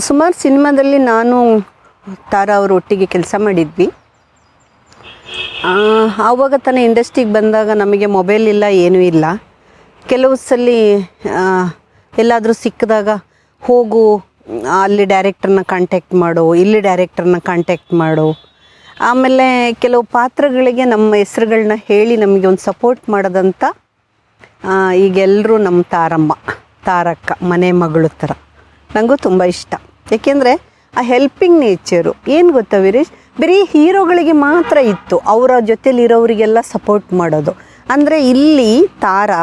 ಸುಮಾರು ಸಿನಿಮಾದಲ್ಲಿ ನಾನು ತಾರಾ ಅವರು ಒಟ್ಟಿಗೆ ಕೆಲಸ ಮಾಡಿದ್ವಿ. ಆವಾಗ ತಾನೇ ಇಂಡಸ್ಟ್ರಿಗೆ ಬಂದಾಗ ನಮಗೆ ಮೊಬೈಲ್ ಇಲ್ಲ ಏನೂ ಇಲ್ಲ. ಕೆಲವು ಸಲ ಎಲ್ಲಾದರೂ ಸಿಕ್ಕಿದಾಗ ಹೋಗು ಅಲ್ಲಿ ಡೈರೆಕ್ಟರ್ನ ಕಾಂಟ್ಯಾಕ್ಟ್ ಮಾಡು ಇಲ್ಲಿ ಡೈರೆಕ್ಟರ್ನ ಕಾಂಟ್ಯಾಕ್ಟ್ ಮಾಡು. ಆಮೇಲೆ ಕೆಲವು ಪಾತ್ರಗಳಿಗೆ ನಮ್ಮ ಹೆಸರುಗಳನ್ನ ಹೇಳಿ ನಮಗೆ ಒಂದು ಸಪೋರ್ಟ್ ಮಾಡೋದಂತ ಆ, ಈಗೆಲ್ಲರೂ ನಮ್ಮ ತಾರಮ್ಮ ತಾರಕ್ಕ ಮನೆ ಮಗಳು ಥರ. ನನಗೂ ತುಂಬ ಇಷ್ಟ. ಏಕೆಂದರೆ ಆ ಹೆಲ್ಪಿಂಗ್ ನೇಚರು ಏನು ಗೊತ್ತಾ ವೀರೇಶ್? ಬರೀ ಹೀರೋಗಳಿಗೆ ಮಾತ್ರ ಇತ್ತು. ಅವರ ಜೊತೆಲಿರೋರಿಗೆಲ್ಲ ಸಪೋರ್ಟ್ ಮಾಡೋದು. ಅಂದರೆ ಇಲ್ಲಿ ತಾರಾ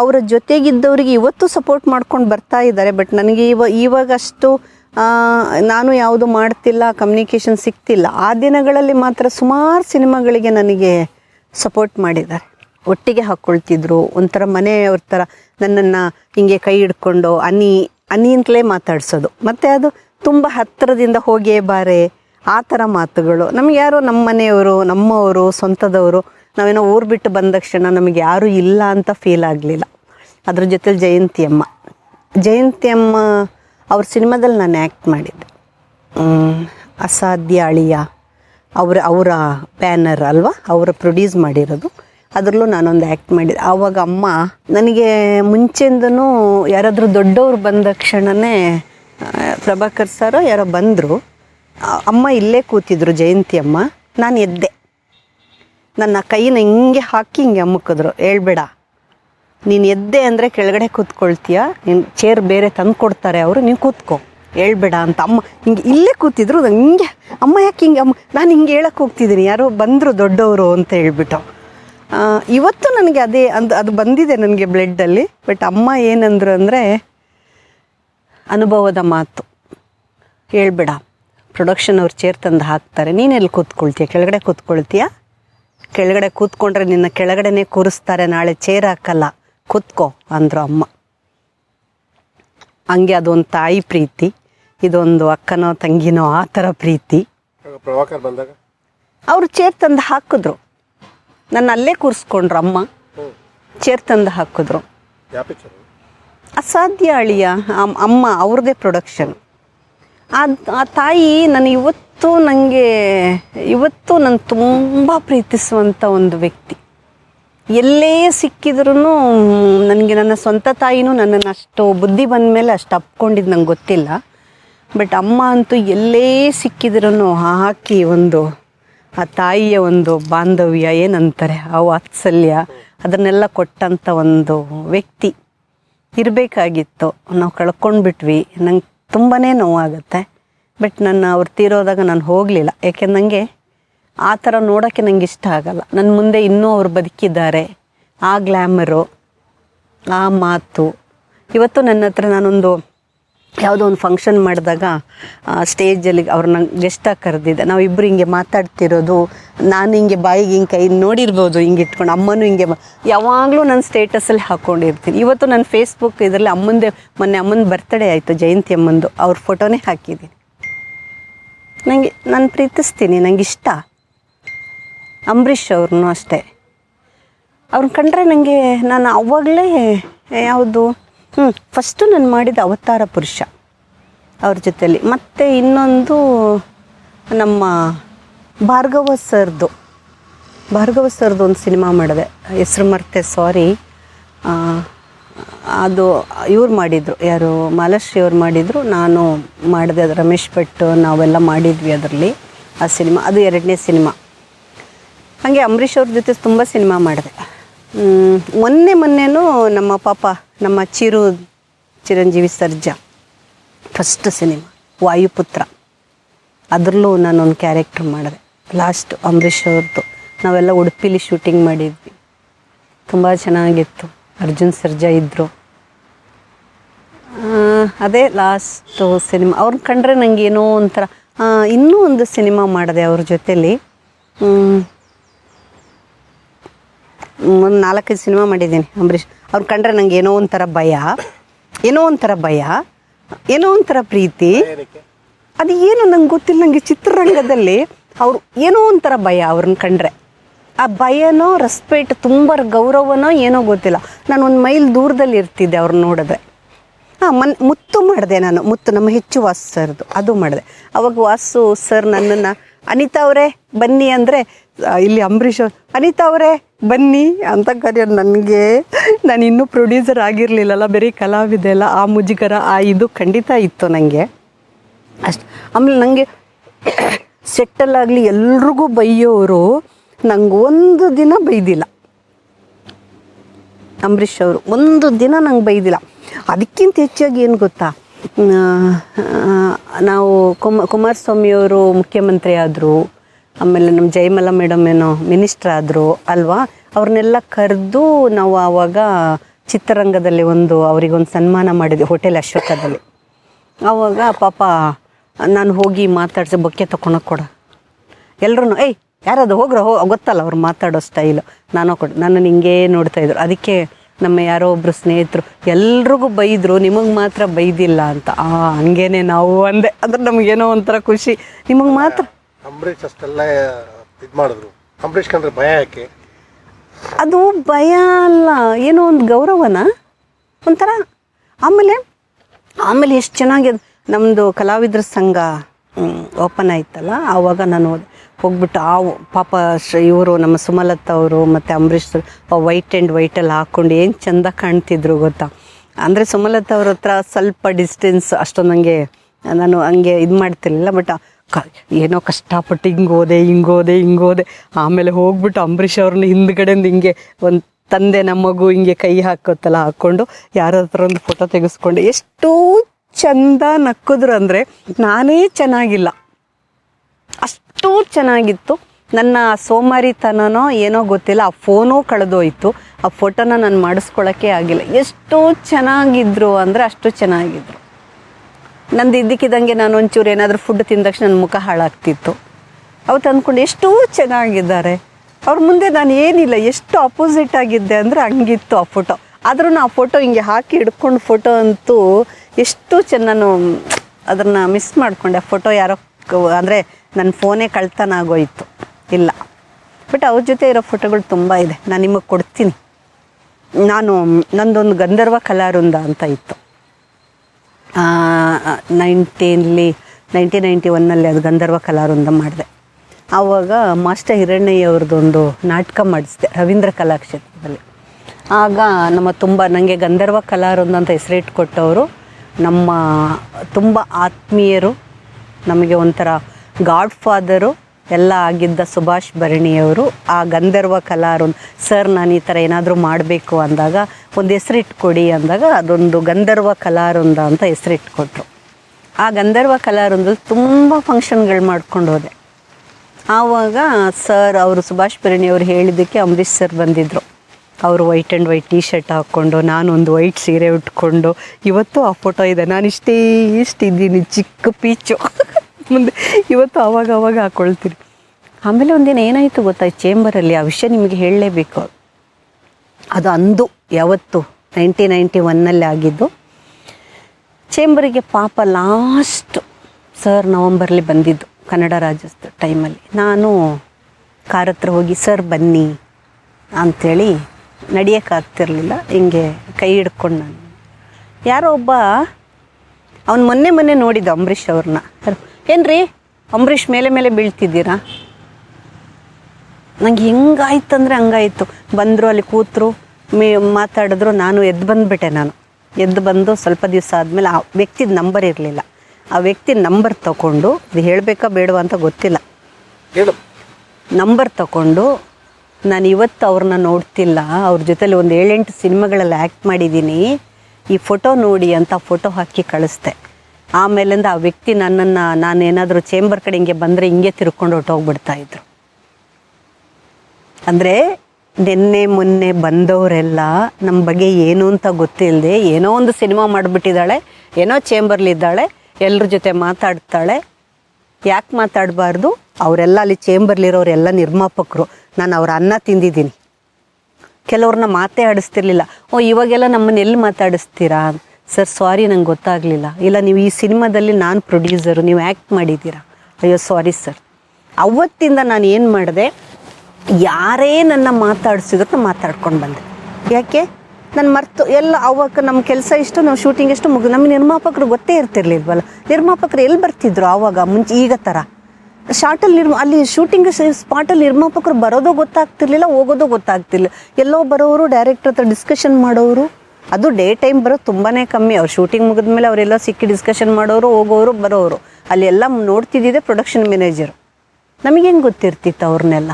ಅವರ ಜೊತೆಗಿದ್ದವರಿಗೆ ಇವತ್ತು ಸಪೋರ್ಟ್ ಮಾಡ್ಕೊಂಡು ಬರ್ತಾ ಇದ್ದಾರೆ. ಬಟ್ ನನಗೆ ಇವ, ಇವಾಗಷ್ಟು ನಾನು ಯಾವುದು ಮಾಡ್ತಿಲ್ಲ ಕಮ್ಯುನಿಕೇಷನ್ ಸಿಗ್ತಿಲ್ಲ. ಆ ದಿನಗಳಲ್ಲಿ ಮಾತ್ರ ಸುಮಾರು ಸಿನಿಮಾಗಳಿಗೆ ನನಗೆ ಸಪೋರ್ಟ್ ಮಾಡಿದ್ದಾರೆ. ಒಟ್ಟಿಗೆ ಹಾಕ್ಕೊಳ್ತಿದ್ರು ಒಂಥರ ಮನೆಯವ್ರ ಥರ ನನ್ನನ್ನು ಹಿಂಗೆ ಕೈ ಹಿಡ್ಕೊಂಡು, ಅನಿ ಅನಿ ಮಾತಾಡಿಸೋದು. ಮತ್ತು ಅದು ತುಂಬ ಹತ್ತಿರದಿಂದ ಹೋಗೇ ಬಾರೆ, ಆ ಥರ ಮಾತುಗಳು. ನಮ್ಗೆ ಯಾರೋ ನಮ್ಮ ಮನೆಯವರು, ನಮ್ಮವರು, ಸ್ವಂತದವರು, ನಾವೇನೋ ಊರು ಬಿಟ್ಟು ಬಂದ ತಕ್ಷಣ ನಮಗೆ ಯಾರೂ ಇಲ್ಲ ಅಂತ ಫೀಲ್ ಆಗಲಿಲ್ಲ. ಅದ್ರ ಜೊತೆಲಿ ಜಯಂತಿ ಅಮ್ಮ. ಜಯಂತಿ ಅಮ್ಮ ಅವ್ರ ಸಿನಿಮಾದಲ್ಲಿ ನಾನು ಆ್ಯಕ್ಟ್ ಮಾಡಿದ್ದೆ. ಅಸಾಧ್ಯ ಅಳಿಯ. ಅವರ ಅವರ ಬ್ಯಾನರ್ ಅಲ್ವಾ? ಅವರ ಪ್ರೊಡ್ಯೂಸ್ ಮಾಡಿರೋದು. ಅದರಲ್ಲೂ ನಾನೊಂದು ಆ್ಯಕ್ಟ್ ಮಾಡಿದ್ದೆ ಆವಾಗ ಅಮ್ಮ ನನಗೆ ಮುಂಚೆಯಿಂದನೂ ಯಾರಾದರೂ ದೊಡ್ಡವ್ರು ಬಂದ ಕ್ಷಣನೇ ಪ್ರಭಾಕರ್ ಸರ್ ಯಾರೋ ಬಂದರು. ಅಮ್ಮ ಇಲ್ಲೇ ಕೂತಿದ್ರು, ಜಯಂತಿ ಅಮ್ಮ. ನಾನು ಎದ್ದೆ. ನನ್ನ ಕೈನ ಹಿಂಗೆ ಹಾಕಿ ಹಿಂಗೆ ಅಮ್ಮಕ್ಕಿದ್ರು. ಹೇಳ್ಬೇಡ. ನೀನು ಎದ್ದೆ ಅಂದರೆ ಕೆಳಗಡೆ ಕೂತ್ಕೊಳ್ತೀಯ? ನೀನು ಚೇರ್ ಬೇರೆ ತಂದು ಕೊಡ್ತಾರೆ ಅವರು, ನೀನು ಕೂತ್ಕೋ. ಹೇಳ್ಬೇಡ ಅಂತ ಅಮ್ಮ ಹಿಂಗೆ ಇಲ್ಲೇ ಕೂತಿದ್ರು ಹಿಂಗೆ ಅಮ್ಮ ಯಾಕೆ ಹಿಂಗೆ ಅಮ್ಮ? ನಾನು ಹಿಂಗೆ ಹೇಳಕ್ಕೆ ಹೋಗ್ತಿದ್ದೀನಿ. ಯಾರೋ ಬಂದರು ದೊಡ್ಡವರು ಅಂತ ಹೇಳ್ಬಿಟ್ಟು. ಇವತ್ತು ನನಗೆ ಅದೇ ಅಂದ್ ಅದು ಬಂದಿದೆ ನನಗೆ ಬ್ಲಡ್ಡಲ್ಲಿ ಬಟ್ ಅಮ್ಮ ಏನಂದ್ರು ಅಂದರೆ ಅನುಭವದ ಮಾತು. ಹೇಳ್ಬೇಡ. ಪ್ರೊಡಕ್ಷನ್ ಅವ್ರು ಚೇರ್ ತಂದು ಹಾಕ್ತಾರೆ. ನೀನೆಲ್ಲಿ ಕೂತ್ಕೊಳ್ತೀಯ? ಕೆಳಗಡೆ ಕೂತ್ಕೊಳ್ತೀಯ? ಕೆಳಗಡೆ ಕೂತ್ಕೊಂಡ್ರೆ ನಿನ್ನ ಕೆಳಗಡೆನೇ ಕೂರಿಸ್ತಾರೆ. ನಾಳೆ ಚೇರ್ ಹಾಕಲ್ಲ. ಕೂತ್ಕೋ ಅಂದರು ಅಮ್ಮ. ಹಂಗೆ ಅದೊಂದು ತಾಯಿ ಪ್ರೀತಿ ಇದೊಂದು ಅಕ್ಕನೋ ತಂಗಿನೋ ಆ ಥರ ಪ್ರೀತಿ. ಅವರು ಚೇರ್ ತಂದು ಹಾಕಿದ್ರು. ನನ್ನ ಅಲ್ಲೇ ಕೂರಿಸ್ಕೊಂಡ್ರು ಅಮ್ಮ. ಚೇರ್ ತಂದು ಹಾಕಿದ್ರು. ಅಸಾಧ್ಯ ಅಳಿಯ ಅಮ್- ಅಮ್ಮ ಅವ್ರದ್ದೇ ಪ್ರೊಡಕ್ಷನ್ ಆ ಆ ತಾಯಿ ನಾನು ಇವತ್ತು ನನಗೆ ಇವತ್ತು ನಾನು ತುಂಬ ಪ್ರೀತಿಸುವಂಥ ಒಂದು ವ್ಯಕ್ತಿ. ಎಲ್ಲೇ ಸಿಕ್ಕಿದ್ರೂ ನನಗೆ ನನ್ನ ಸ್ವಂತ ತಾಯಿನೂ ನನ್ನನ್ನು ಅಷ್ಟು ಬುದ್ಧಿ ಬಂದ ಮೇಲೆ ಅಷ್ಟು ಅಪ್ಕೊಂಡಿದ್ದು ನಂಗೆ ಗೊತ್ತಿಲ್ಲ. ಬಟ್ ಅಮ್ಮ ಅಂತೂ ಎಲ್ಲೇ ಸಿಕ್ಕಿದ್ರೂ ಹಾಕಿ ಒಂದು ಆ ತಾಯಿಯ ಒಂದು ಬಾಂಧವ್ಯ ಏನಂತಾರೆ, ಆ ವಾತ್ಸಲ್ಯ, ಅದನ್ನೆಲ್ಲ ಕೊಟ್ಟಂಥ ಒಂದು ವ್ಯಕ್ತಿ ಇರಬೇಕಾಗಿತ್ತು. ನಾವು ಕಳ್ಕೊಂಡ್ಬಿಟ್ವಿ. ನಂಗೆ ತುಂಬಾ ನೋವಾಗುತ್ತೆ. ಬಟ್ ನನ್ನ ಅವ್ರು ತೀರೋದಾಗ ನಾನು ಹೋಗಲಿಲ್ಲ. ಯಾಕೆ ನನಗೆ ಆ ಥರ ನೋಡೋಕ್ಕೆ ನಂಗೆ ಇಷ್ಟ ಆಗಲ್ಲ. ನನ್ನ ಮುಂದೆ ಇನ್ನೂ ಅವ್ರು ಬದುಕಿದ್ದಾರೆ. ಆ ಗ್ಲ್ಯಾಮರು ಆ ಮಾತು. ಇವತ್ತು ನನ್ನ ಹತ್ರ ನಾನೊಂದು ಯಾವುದೋ ಒಂದು ಫಂಕ್ಷನ್ ಮಾಡಿದಾಗ ಸ್ಟೇಜಲ್ಲಿ ಅವ್ರನ್ನ ಗೆಸ್ಟಾಗಿ ಕರೆದಿದ್ದೆ. ನಾವಿಬ್ಬರು ಹಿಂಗೆ ಮಾತಾಡ್ತಿರೋದು, ನಾನು ಹಿಂಗೆ ಬಾಯಿಗೆ ಹಿಂಗೆ ಕೈ ನೋಡಿರ್ಬೋದು, ಹಿಂಗೆ ಇಟ್ಕೊಂಡು, ಅಮ್ಮನೂ ಹಿಂಗೆ ಯಾವಾಗಲೂ ನಾನು ಸ್ಟೇಟಸಲ್ಲಿ ಹಾಕ್ಕೊಂಡಿರ್ತೀನಿ ಇವತ್ತು ನನ್ನ ಫೇಸ್ಬುಕ್ ಇದರಲ್ಲಿ ಅಮ್ಮಂದೆ, ಮೊನ್ನೆ ಅಮ್ಮನ ಬರ್ತಡೇ ಆಯಿತು, ಜಯಂತಿ ಅಮ್ಮಂದು. ಅವ್ರ ಫೋಟೋನೇ ಹಾಕಿದ್ದೀನಿ. ನನಗೆ ನಾನು ಪ್ರೀತಿಸ್ತೀನಿ ನನಗೆ ಇಷ್ಟ. ಅಂಬರೀಷ್ ಅವ್ರನ್ನೂ ಅಷ್ಟೇ. ಅವ್ರನ್ನ ಕಂಡ್ರೆ ನನಗೆ ನಾನು ಅವಾಗಲೇ ಯಾವುದು ಹ್ಞೂ ಫಸ್ಟು ನಾನು ಮಾಡಿದ ಅವತಾರ ಪುರುಷ. ಅವ್ರ ಜೊತೆಯಲ್ಲಿ ಮತ್ತು ಇನ್ನೊಂದು ನಮ್ಮ ಭಾರ್ಗವ ಸರ್ದು. ಭಾರ್ಗವ ಸರ್ದು ಒಂದು ಸಿನಿಮಾ ಮಾಡಿದೆ. ಹೆಸ್ರು ಮರ್ತೆ ಸಾರಿ ಅದು ಇವ್ರು ಮಾಡಿದರು. ಯಾರು? ಮಾಲಶ್ರೀ ಅವ್ರು ಮಾಡಿದರು. ನಾನು ಮಾಡಿದೆ ಅದು ರಮೇಶ್ ಭಟ್, ನಾವೆಲ್ಲ ಮಾಡಿದ್ವಿ ಅದರಲ್ಲಿ. ಆ ಸಿನಿಮಾ, ಅದು ಎರಡನೇ ಸಿನಿಮಾ. ಹಾಗೆ ಅಂಬರೀಷ್ ಅವ್ರ ಜೊತೆ ತುಂಬ ಸಿನಿಮಾ ಮಾಡಿದೆ. ಮೊನ್ನೆ ಮೊನ್ನೆನೂ ನಮ್ಮ ಪಾಪ, ನಮ್ಮ ಚಿರು ಚಿರಂಜೀವಿ ಸರ್ಜಾ ಫಸ್ಟ್ ಸಿನಿಮಾ ವಾಯುಪುತ್ರ. ಅದರಲ್ಲೂ ನಾನೊಂದು ಕ್ಯಾರೆಕ್ಟರ್ ಮಾಡಿದೆ. ಲಾಸ್ಟ್ ಅಂಬರೀಷ್ ಅವ್ರದ್ದು. ನಾವೆಲ್ಲ ಉಡುಪಿಲಿ ಶೂಟಿಂಗ್ ಮಾಡಿದ್ವಿ. ತುಂಬ ಚೆನ್ನಾಗಿತ್ತು. ಅರ್ಜುನ್ ಸರ್ಜಾ ಇದ್ದರು ಅದೇ ಲಾಸ್ಟು ಸಿನಿಮಾ ಅವ್ರನ್ನ ಕಂಡ್ರೆ ನನಗೆ ಏನೋ ಒಂಥರ ಇನ್ನೂ ಒಂದು ಸಿನಿಮಾ ಮಾಡಿದೆ ಅವ್ರ ಜೊತೇಲಿ. ಒಂದು ನಾಲ್ಕೈದು ಸಿನಿಮಾ ಮಾಡಿದ್ದೀನಿ, ಅಂಬರೀಷ್. ಅವ್ರು ಕಂಡ್ರೆ ನಂಗೆ ಏನೋ ಒಂಥರ ಭಯ, ಏನೋ ಒಂಥರ ಭಯ, ಏನೋ ಒಂಥರ ಪ್ರೀತಿ. ಅದು ಏನು ನಂಗೆ ಗೊತ್ತಿಲ್ಲ ನನಗೆ ಚಿತ್ರರಂಗದಲ್ಲಿ ಅವ್ರು ಏನೋ ಒಂಥರ ಭಯ ಅವ್ರನ್ನ ಕಂಡ್ರೆ. ಆ ಭಯನೋ ರೆಸ್ಪೆಕ್ಟ್ ತುಂಬ ಗೌರವನೋ ಏನೋ ಗೊತ್ತಿಲ್ಲ. ನಾನು ಒಂದು ಮೈಲ್ ದೂರದಲ್ಲಿ ಇರ್ತಿದ್ದೆ ಅವ್ರನ್ನ ನೋಡಿದ್ರೆ ಹಾಂ, ಮನ್, ಮುತ್ತು ಮಾಡಿದೆ ನಾನು, ಮುತ್ತು, ನಮ್ಮ ಹೆಚ್ಚು ವಾಸು ಸರ್ದು, ಅದು ಮಾಡಿದೆ. ಅವಾಗ ವಾಸು ಸರ್ ನನ್ನನ್ನು, ಅನಿತಾ ಅವರೇ, ಬನ್ನಿ ಅಂದರೆ ಇಲ್ಲಿ ಅಂಬರೀಷ್ ಅನಿತಾ ಅವರೇ ಬನ್ನಿ ಅಂತ ಕರೆಯೋದು ನನಗೆ. ನಾನು ಇನ್ನೂ ಪ್ರೊಡ್ಯೂಸರ್ ಆಗಿರಲಿಲ್ಲಲ್ಲ, ಬರೀ ಕಲಾವಿದೆ ಅಲ್ಲ. ಆ ಮುಜುಗರ, ಆ ಇದು ಖಂಡಿತ ಇತ್ತು ನನಗೆ ಅಷ್ಟು. ಆಮೇಲೆ ನನಗೆ ಸೆಟ್ಟಲ್ಲಾಗಲಿ ಎಲ್ರಿಗೂ ಬೈಯೋರು ನಂಗೆ ಒಂದು ದಿನ ಬೈದಿಲ್ಲ. ಅಂಬರೀಷ್ ಅವರು ಒಂದು ದಿನ ನಂಗೆ ಬೈದಿಲ್ಲ. ಅದಕ್ಕಿಂತ ಹೆಚ್ಚಾಗಿ ಏನು ಗೊತ್ತಾ? ನಾವು ಕುಮ, ಕುಮಾರಸ್ವಾಮಿಯವರು ಮುಖ್ಯಮಂತ್ರಿ ಆದರು ಆಮೇಲೆ ನಮ್ಮ ಜಯಮಲ ಮೇಡಮ್ ಏನೋ ಮಿನಿಸ್ಟ್ರ್ ಆದರು ಅಲ್ವಾ, ಅವ್ರನ್ನೆಲ್ಲ ಕರೆದು ನಾವು ಆವಾಗ ಚಿತ್ರರಂಗದಲ್ಲಿ ಒಂದು ಅವರಿಗೊಂದು ಸನ್ಮಾನ ಮಾಡಿದ್ವಿ, ಹೋಟೆಲ್ ಅಶೋಕದಲ್ಲಿ ಆವಾಗ ಪಾಪ, ನಾನು ಹೋಗಿ ಮಾತಾಡ್ಸಿ ಬೊಕ್ಕೆ ತೊಗೊಳಕ್ಕೆ ಕೊಡ. ಎಲ್ಲರೂ ಏಯ್ ಯಾರದು ಹೋಗ್ರ, ಹೋ, ಗೊತ್ತಲ್ಲ ಅವ್ರು ಮಾತಾಡೋ ಸ್ಟೈಲು. ನಾನು ಕೊಡು ನನ್ನನ್ನು ಹಿಂಗೇ ನೋಡ್ತಾ ಇದ್ರು. ಅದಕ್ಕೆ ನಮ್ಮ ಯಾರೋ ಒಬ್ಬರು ಸ್ನೇಹಿತರು, ಎಲ್ರಿಗೂ ಬೈದರು, ನಿಮಗೆ ಮಾತ್ರ ಬೈದಿಲ್ಲ ಅಂತ. ಆ, ಹಂಗೇನೆ ನಾವು ಅಂದೆ. ಅಂದ್ರೆ ನಮಗೇನೋ ಒಂಥರ ಖುಷಿ. ನಿಮಗೆ ಮಾತ್ರ ಅಂಬರೀಷ್ ಅಷ್ಟೆಲ್ಲ ಇದು ಮಾಡಿದ್ರು. ಅಂಬರೀಷ್ ಕಂಡ್ರೆ ಭಯ ಯಾಕೆ? ಅದು ಭಯ ಅಲ್ಲ, ಏನೋ ಒಂದು ಗೌರವನ? ಒಂಥರ, ಆಮೇಲೆ ಆಮೇಲೆ ಎಷ್ಟು ಚೆನ್ನಾಗಿ ನಮ್ಮದು ಕಲಾವಿದರ ಸಂಘ ಓಪನ್ ಆಯ್ತಲ್ಲ ಆವಾಗ ನಾನು ಹೋಗ್ಬಿಟ್ಟು ಆ ಪಾಪ ಇವರು ನಮ್ಮ ಸುಮಲತಾ ಅವರು ಮತ್ತು ಅಂಬರೀಷ್ ವೈಟ್ ಆ್ಯಂಡ್ ವೈಟಲ್ಲಿ ಹಾಕ್ಕೊಂಡು ಏನು ಚಂದ ಕಾಣ್ತಿದ್ರು ಗೊತ್ತಾ? ಅಂದರೆ ಸುಮಲತಾ ಅವ್ರ ಹತ್ರ ಸ್ವಲ್ಪ ಡಿಸ್ಟೆನ್ಸ್ ಅಷ್ಟೊಂದು ನನಗೆ ನಾನು ಹಂಗೆ ಇದು ಮಾಡ್ತಿರ್ಲಿಲ್ಲ ಬಟ್ ಕ, ಏನೋ ಕಷ್ಟಪಟ್ಟು ಹಿಂಗೋದೆ ಹೋದೆ ಹಿಂಗೆ ಹೋದೆ ಹಿಂಗೆ ಹೋದೆ ಆಮೇಲೆ ಹೋಗ್ಬಿಟ್ಟು ಅಂಬರೀಷ್ ಅವ್ರನ್ನ ಹಿಂದ್ಗಡೆಯಿಂದ ಹಿಂಗೆ ಒಂದು ತಂದೆ ನಮ್ಮ ಮಗು ಹಿಂಗೆ ಕೈ ಹಾಕೋತ್ತಲ್ಲ, ಹಾಕ್ಕೊಂಡು ಯಾರ ಹತ್ರ ಒಂದು ಫೋಟೋ ತೆಗೆಸ್ಕೊಂಡು ಎಷ್ಟು ಚಂದ ನಕ್ಕಿದ್ರು ಅಂದರೆ ನಾನೇ ಚೆನ್ನಾಗಿಲ್ಲ. ಅಷ್ಟು ಚೆನ್ನಾಗಿತ್ತು. ನನ್ನ ಸೋಮಾರಿತನನೋ ಏನೋ ಗೊತ್ತಿಲ್ಲ, ಆ ಫೋನೂ ಕಳೆದೋಯ್ತು. ಆ ಫೋಟೋನ ನಾನು ಮಾಡಿಸ್ಕೊಳ್ಳೋಕ್ಕೆ ಆಗಿಲ್ಲ. ಎಷ್ಟು ಚೆನ್ನಾಗಿದ್ರು ಅಂದರೆ ಅಷ್ಟು ಚೆನ್ನಾಗಿದ್ರು. ನಂದು ಇದ್ದಕ್ಕಿದ್ದಂಗೆ ನಾನು ಒಂಚೂರು ಏನಾದರೂ ಫುಡ್ ತಿಂದ ತಕ್ಷಣ ನನ್ನ ಮುಖ ಹಾಳಾಗ್ತಿತ್ತು. ಅವತ್ತು ಅಂದ್ಕೊಂಡು ಎಷ್ಟು ಚೆನ್ನಾಗಿದ್ದಾರೆ. ಅವ್ರ ಮುಂದೆ ನಾನು ಏನಿಲ್ಲ, ಎಷ್ಟು ಅಪೋಸಿಟ್ ಆಗಿದ್ದೆ ಅಂದರೆ ಹಂಗಿತ್ತು ಆ ಫೋಟೋ ಆದರೂ ಆ ಫೋಟೋ ಹಿಂಗೆ ಹಾಕಿ ಹಿಡ್ಕೊಂಡು ಫೋಟೋ ಅಂತೂ ಎಷ್ಟು ಚೆನ್ನ ನಾನು ಅದನ್ನು ಮಿಸ್ ಮಾಡಿಕೊಂಡೆ. ಆ ಫೋಟೋ ಯಾರೋ ಅಂದರೆ ನನ್ನ ಫೋನೇ ಕಳ್ತನ ಆಗೋಯ್ತು. ಇಲ್ಲ. ಬಟ್ ಅವ್ರ ಜೊತೆ ಇರೋ ಫೋಟೋಗಳು ತುಂಬ ಇದೆ. ನಾನು ನಿಮಗೆ ಕೊಡ್ತೀನಿ. ನಾನು, ನಂದೊಂದು ಗಂಧರ್ವ ಕಲಾವೃಂದ ಅಂತ ಇತ್ತು. ನೈನ್ಟೀನ್ಲಿ, ನೈನ್ಟೀನ್ ನೈಂಟಿ ಒನ್ನಲ್ಲಿ ಅದು ಗಂಧರ್ವ ಕಲಾವೃಂದ ಮಾಡಿದೆ. ಆವಾಗ ಮಾಸ್ಟರ್ ಹಿರಣ್ಣಯ್ಯ ಅವ್ರದ್ದೊಂದು ನಾಟಕ ಮಾಡಿಸಿದೆ, ರವೀಂದ್ರ ಕಲಾಕ್ಷೇತ್ರದಲ್ಲಿ. ಆಗ ನಮ್ಮ ತುಂಬ ನನಗೆ ಗಂಧರ್ವ ಕಲಾವೃಂದ ಅಂತ ಹೆಸರಿಟ್ಕೊಟ್ಟವರು ನಮ್ಮ ತುಂಬ ಆತ್ಮೀಯರು, ನಮಗೆ ಒಂಥರ ಗಾಡ್ ಫಾದರು ಎಲ್ಲ ಆಗಿದ್ದ ಸುಭಾಷ್ ಭರಣಿಯವರು, ಆ ಗಂಧರ್ವ ಕಲಾರು ಸರ್ ನಾನು ಈ ಥರ ಏನಾದರೂ ಮಾಡಬೇಕು ಅಂದಾಗ ಒಂದು ಹೆಸರಿಟ್ಕೊಡಿ ಅಂದಾಗ ಅದೊಂದು ಗಂಧರ್ವ ಕಲಾರುಂದ ಅಂತ ಹೆಸರಿಟ್ಕೊಟ್ರು. ಆ ಗಂಧರ್ವ ಕಲಾರುಂದಲ್ಲಿ ತುಂಬ ಫಂಕ್ಷನ್ಗಳು ಮಾಡ್ಕೊಂಡು ಹೋದೆ. ಆವಾಗ ಸರ್ ಅವರು ಸುಭಾಷ್ ಭರಣಿ ಅವರು ಹೇಳಿದ್ದಕ್ಕೆ ಅಂಬರೀಷ್ ಸರ್ ಬಂದಿದ್ದರು ಅವರು white and white T shirt ಹಾಕ್ಕೊಂಡು ನಾನೊಂದು ವೈಟ್ ಸೀರೆ ಉಟ್ಕೊಂಡು, ಇವತ್ತು ಆ ಫೋಟೋ ಇದೆ ನಾನು ಇಷ್ಟೇ ಇಷ್ಟಿದ್ದೀನಿ ಚಿಕ್ಕ ಪೀಚು. ಮುಂದೆ ಇವತ್ತು ಆವಾಗ ಆವಾಗ ಹಾಕ್ಕೊಳ್ತೀರಿ ಆಮೇಲೆ ಒಂದಿನ ಏನಾಯಿತು ಗೊತ್ತಾ? ಚೇಂಬರಲ್ಲಿ ಆ ವಿಷಯ ನಿಮಗೆ ಹೇಳಲೇಬೇಕು. ಅದು ಅಂದು ಯಾವತ್ತು ನೈನ್ಟೀನ್ ನೈಂಟಿ ಒನ್ನಲ್ಲಿ ಆಗಿದ್ದು. ಚೇಂಬರಿಗೆ ಪಾಪ ಲಾಸ್ಟ್ ಸರ್ ನವಂಬರ್ಲಿ ಬಂದಿದ್ದು ಕನ್ನಡ ರಾಜ್ಯೋತ್ಸವ ಟೈಮಲ್ಲಿ ನಾನು ಕಾರ್ ಹತ್ರ ಹೋಗಿ ಸರ್ ಬನ್ನಿ ಅಂಥೇಳಿ ನಡೆಯೋಕ್ಕಾಗ್ತಿರ್ಲಿಲ್ಲ. ಹಿಂಗೆ ಕೈ ಹಿಡ್ಕೊಂಡು ನಾನು. ಯಾರೋ ಒಬ್ಬ, ಅವ್ನು ಮೊನ್ನೆ ಮೊನ್ನೆ ನೋಡಿದ್ದು ಅಂಬರೀಷ್ ಅವ್ರನ್ನ. ಏನ್ರಿ? ಅಂಬರೀಷ್ ಮೇಲೆ ಮೇಲೆ ಬೀಳ್ತಿದ್ದೀರಾ? ನಂಗೆ ಹೆಂಗಾಯ್ತಂದ್ರೆ ಹಂಗಾಯ್ತು. ಬಂದರು ಅಲ್ಲಿ ಕೂತರು ಮೇ ಮಾತಾಡಿದ್ರು ನಾನು ಎದ್ದು ಬಂದುಬಿಟ್ಟೆ ನಾನು. ಎದ್ದು ಬಂದು ಸ್ವಲ್ಪ ದಿವಸ ಆದಮೇಲೆ ಆ ವ್ಯಕ್ತಿದ ನಂಬರ್ ಇರಲಿಲ್ಲ. ಆ ವ್ಯಕ್ತಿ ನಂಬರ್ ತಗೊಂಡು ಇದು ಹೇಳಬೇಕಾ ಬೇಡವಾ ಅಂತ ಗೊತ್ತಿಲ್ಲ. ಹೇಳು. ನಂಬರ್ ತಗೊಂಡು ನಾನು ಇವತ್ತು ಅವ್ರನ್ನ ನೋಡ್ತಿಲ್ಲ. ಅವ್ರ ಜೊತೆಲಿ ಒಂದು ಏಳೆಂಟು ಸಿನಿಮಾಗಳಲ್ಲಿ ಆ್ಯಕ್ಟ್ ಮಾಡಿದ್ದೀನಿ ಈ ಫೋಟೋ ನೋಡಿ ಅಂತ ಫೋಟೋ ಹಾಕಿ ಕಳಿಸ್ದೆ. ಆಮೇಲಿಂದ ಆ ವ್ಯಕ್ತಿ ನನ್ನನ್ನು ನಾನು ಏನಾದರೂ ಚೇಂಬರ್ ಕಡೆ ಹಿಂಗೆ ಬಂದರೆ ಹಿಂಗೆ ತಿರ್ಕೊಂಡು ಹೊಟ್ಟೋಗ್ಬಿಡ್ತಾ ಇದ್ರು. ಅಂದರೆ ನಿನ್ನೆ ಮೊನ್ನೆ ಬಂದವರೆಲ್ಲ ನಮ್ಮ ಬಗ್ಗೆ ಏನು ಅಂತ ಗೊತ್ತಿಲ್ಲದೆ ಏನೋ ಒಂದು ಸಿನಿಮಾ ಮಾಡಿಬಿಟ್ಟಿದ್ದಾಳೆ, ಏನೋ ಚೇಂಬರ್ಲಿದ್ದಾಳೆ ಎಲ್ಲರ ಜೊತೆ ಮಾತಾಡ್ತಾಳೆ. ಯಾಕೆ ಮಾತಾಡಬಾರ್ದು? ಅವರೆಲ್ಲ ಅಲ್ಲಿ ಚೇಂಬರ್ಲಿರೋರೆಲ್ಲ ನಿರ್ಮಾಪಕರು. ನಾನು ಅವ್ರ ಅನ್ನ ತಿಂದಿದ್ದೀನಿ. ಕೆಲವ್ರನ್ನ ಮಾತೇ ಆಡಿಸ್ತಿರ್ಲಿಲ್ಲ. ಓ, ಇವಾಗೆಲ್ಲ ನಮ್ಮನ್ನ ಎಲ್ಲಿ ಮಾತಾಡಿಸ್ತೀರಾ ಸರ್ ಸಾರಿ ನಂಗೆ ಗೊತ್ತಾಗಲಿಲ್ಲ. ಇಲ್ಲ, ನೀವು ಈ ಸಿನಿಮಾದಲ್ಲಿ ನಾನು ಪ್ರೊಡ್ಯೂಸರು ನೀವು ಆ್ಯಕ್ಟ್ ಮಾಡಿದ್ದೀರಾ? ಅಯ್ಯೋ ಸಾರಿ ಸರ್ ಅವತ್ತಿಂದ ನಾನು ಏನು ಮಾಡಿದೆ? ಯಾರೇ ನನ್ನ ಮಾತಾಡಿಸಿದ್ರು ನಾನು ಮಾತಾಡ್ಕೊಂಡು ಬಂದೆ. ಯಾಕೆ? ನಾನು ಮರ್ತು ಎಲ್ಲ ಅವಾಗ ನಮ್ಮ ಕೆಲಸ ಇಷ್ಟು, ನಾವು ಶೂಟಿಂಗ್ ಎಷ್ಟು ಮುಗಿದು ನಮ್ಮ ನಿರ್ಮಾಪಕರು ಗೊತ್ತೇ ಇರ್ತಿರ್ಲಿಲ್ವಲ್ಲ? ನಿರ್ಮಾಪಕರು ಎಲ್ಲಿ ಬರ್ತಿದ್ರು ಆವಾಗ ಮುಂಚೆ ಈಗ ಥರ ಶಾರ್ಟಲ್ಲಿ ನಿರ್ಮ ಅಲ್ಲಿ ಶೂಟಿಂಗ್ ಸ್ಪಾಟಲ್ಲಿ ನಿರ್ಮಾಪಕರು ಬರೋದೋ ಗೊತ್ತಾಗ್ತಿರ್ಲಿಲ್ಲ, ಹೋಗೋದೋ ಗೊತ್ತಾಗ್ತಿರ್ಲಿಲ್ಲ. ಎಲ್ಲೋ ಬರೋರು ಡೈರೆಕ್ಟರ್ ಹತ್ರ ಡಿಸ್ಕಷನ್ ಮಾಡೋರು. ಅದು ಡೇ ಟೈಮ್ ಬರೋದು ತುಂಬಾ ಕಮ್ಮಿ. ಅವ್ರು ಶೂಟಿಂಗ್ ಮುಗಿದ್ಮೇಲೆ ಅವರೆಲ್ಲ ಸಿಕ್ಕಿ ಡಿಸ್ಕಷನ್ ಮಾಡೋರು, ಹೋಗೋರು, ಬರೋರು. ಅಲ್ಲೆಲ್ಲ ನೋಡ್ತಿದ್ದಿದ್ದೆ ನೋಡ್ತಿದ್ದಿದೆ ಪ್ರೊಡಕ್ಷನ್ ಮ್ಯಾನೇಜರು ನಮಗೇನು ಗೊತ್ತಿರ್ತಿತ್ತು ಅವ್ರನ್ನೆಲ್ಲ?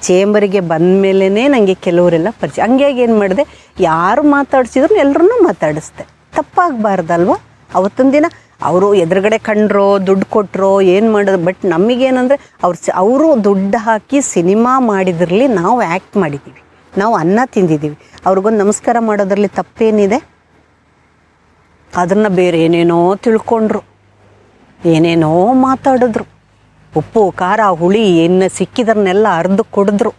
ಚೇಂಬರಿಗೆ ಬಂದ ಮೇಲೇ ನನಗೆ ಕೆಲವರೆಲ್ಲ ಪರಿಚಯ. ಹಂಗಾಗಿ ಏನು ಮಾಡಿದೆ? ಯಾರು ಮಾತಾಡ್ಸಿದ್ರು ಎಲ್ಲರನ್ನೂ ಮಾತಾಡಿಸ್ದೆ. ತಪ್ಪಾಗಬಾರ್ದಲ್ವ? ಅವತ್ತೊಂದು ದಿನ ಅವರು ಎದುರುಗಡೆ ಕಂಡ್ರೋ, ದುಡ್ಡು ಕೊಟ್ಟರೋ ಏನು ಮಾಡೋದು ಬಟ್ ನಮಗೇನಂದರೆ, ಅವ್ರು ಅವರು ದುಡ್ಡು ಹಾಕಿ ಸಿನಿಮಾ ಮಾಡಿದ್ರಲ್ಲಿ ನಾವು ಆ್ಯಕ್ಟ್ ಮಾಡಿದ್ದೀವಿ ನಾವು ಅನ್ನ ತಿಂದಿದ್ದೀವಿ ಅವ್ರಿಗೊಂದು ನಮಸ್ಕಾರ ಮಾಡೋದ್ರಲ್ಲಿ ತಪ್ಪೇನಿದೆ? ಅದನ್ನು ಬೇರೆ ಏನೇನೋ ತಿಳ್ಕೊಂಡ್ರು. ಏನೇನೋ ಮಾತಾಡಿದ್ರು. ಉಪ್ಪು ಖಾರ ಹುಳಿ ಏನು ಸಿಕ್ಕಿದ್ರನ್ನೆಲ್ಲ ಅರ್ದು ಕುಡಿದ್ರು.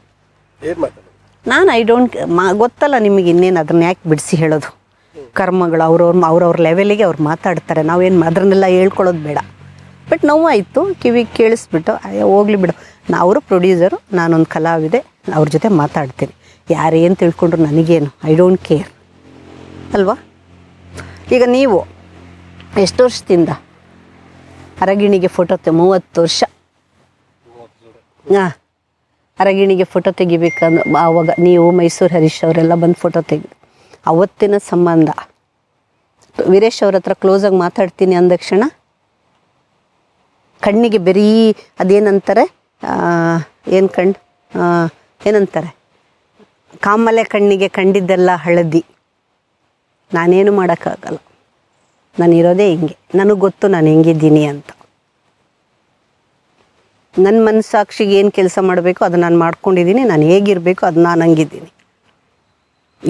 ನಾನು ಐ ಡೋಂಟ್ ಮಾ ಗೊತ್ತಲ್ಲ ನಿಮಗೆ ಇನ್ನೇನು ಅದನ್ನ ಯಾಕೆ ಬಿಡಿಸಿ ಹೇಳೋದು? ಕರ್ಮಗಳು ಅವ್ರವ್ರ ಅವ್ರವ್ರ ಲೆವೆಲಿಗೆ ಅವ್ರು ಮಾತಾಡ್ತಾರೆ. ನಾವೇನು ಅದನ್ನೆಲ್ಲ ಹೇಳ್ಕೊಳ್ಳೋದು ಬೇಡ. ಬಟ್ ನೋವಾಯಿತು ಕಿವಿಗೆ ಕೇಳಿಸ್ಬಿಟ್ಟು ಹೋಗ್ಲಿ ಬಿಡು. ನಾ ಅವರು ಪ್ರೊಡ್ಯೂಸರು ನಾನೊಂದು ಕಲಾವಿದೆ ಅವ್ರ ಜೊತೆ ಮಾತಾಡ್ತೀನಿ. ಯಾರೇನು ತಿಳ್ಕೊಂಡ್ರು ನನಗೇನು? ಐ ಡೋಂಟ್ ಕೇರ್ ಅಲ್ವಾ? ಈಗ ನೀವು ಎಷ್ಟು ವರ್ಷದಿಂದ ಅರಗಿಣಿಗೆ ಫೋಟೋ ತೆ ಮೂವತ್ತು ವರ್ಷ. ಹಾಂ ಅರಗಿಣಿಗೆ ಫೋಟೋ ತೆಗಿಬೇಕಂದ್ರೆ ಆವಾಗ ನೀವು, ಮೈಸೂರು ಹರೀಶ್ ಅವರೆಲ್ಲ ಬಂದು ಫೋಟೋ ತೆಗೆದು ಅವತ್ತಿನ ಸಂಬಂಧ. ವೀರೇಶ್ ಅವ್ರ ಹತ್ರ ಕ್ಲೋಸಾಗಿ ಮಾತಾಡ್ತೀನಿ ಅಂದಕ್ಷಣ ಕಣ್ಣಿಗೆ ಬರೀ ಅದೇನಂತಾರೆ? ಏನು ಕಣ್ಣು ಏನಂತಾರೆ? ಕಾಮಲೆ ಕಣ್ಣಿಗೆ ಕಂಡಿದ್ದೆಲ್ಲ ಹಳದಿ. ನಾನೇನು ಮಾಡೋಕ್ಕಾಗಲ್ಲ. ನಾನು ಇರೋದೇ ಹಿಂಗೆ. ನನಗೆ ಗೊತ್ತು ನಾನು ಹೆಂಗಿದ್ದೀನಿ ಅಂತ. ನನ್ನ ಮನಸ್ಸಾಕ್ಷಿಗೆ ಏನು ಕೆಲಸ ಮಾಡಬೇಕು ಅದು ನಾನು ಮಾಡ್ಕೊಂಡಿದ್ದೀನಿ, ನಾನು ಹೇಗಿರಬೇಕು ಅದು ನಾನು ಹಂಗಿದ್ದೀನಿ.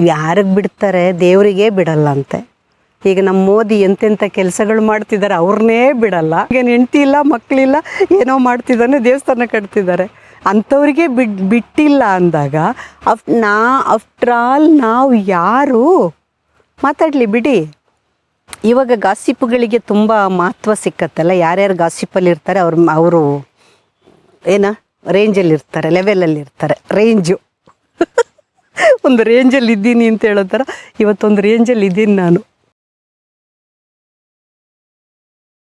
ಯಾರಿಗೆ ಬಿಡ್ತಾರೆ? ದೇವರಿಗೆ ಬಿಡಲ್ಲ ಅಂತೆ. ಈಗ ನಮ್ಮ ಮೋದಿ ಎಂತೆಂಥ ಕೆಲಸಗಳು ಮಾಡ್ತಿದ್ದಾರೆ ಅವ್ರನ್ನೇ ಬಿಡಲ್ಲ. ಈಗ ಹೆಂಡ್ತಿ ಇಲ್ಲ ಮಕ್ಕಳಿಲ್ಲ ಏನೋ ಮಾಡ್ತಿದ್ದಾನೆ, ದೇವಸ್ಥಾನ ಕಟ್ತಿದ್ದಾರೆ. ಅಂಥವ್ರಿಗೆ ಬಿಡ್ ಬಿಟ್ಟಿಲ್ಲ ಅಂದಾಗ ಅಫ್ ನಾ ಆಫ್ಟರ್ ಆಲ್ ನಾವು ಯಾರು? ಮಾತಾಡಲಿ ಬಿಡಿ. ಇವಾಗ ಗಾಸಿಪ್ಗಳಿಗೆ ತುಂಬ ಮಹತ್ವ ಸಿಕ್ಕತ್ತಲ್ಲ? ಯಾರ್ಯಾರು ಗಾಸಿಪ್ಪಲ್ಲಿ ಇರ್ತಾರೆ ಅವ್ರ ಅವರು ಏನ? ರೇಂಜಲ್ಲಿ ಇರ್ತಾರೆ ಲೆವೆಲಲ್ಲಿ ಇರ್ತಾರೆ ರೇಂಜು. ಒಂದು ರೇಂಜಲ್ಲಿ ಇದ್ದೀನಿ ಅಂತ ಹೇಳೋ ಥರ ಇವತ್ತೊಂದು ರೇಂಜಲ್ಲಿ ಇದ್ದೀನಿ ನಾನು.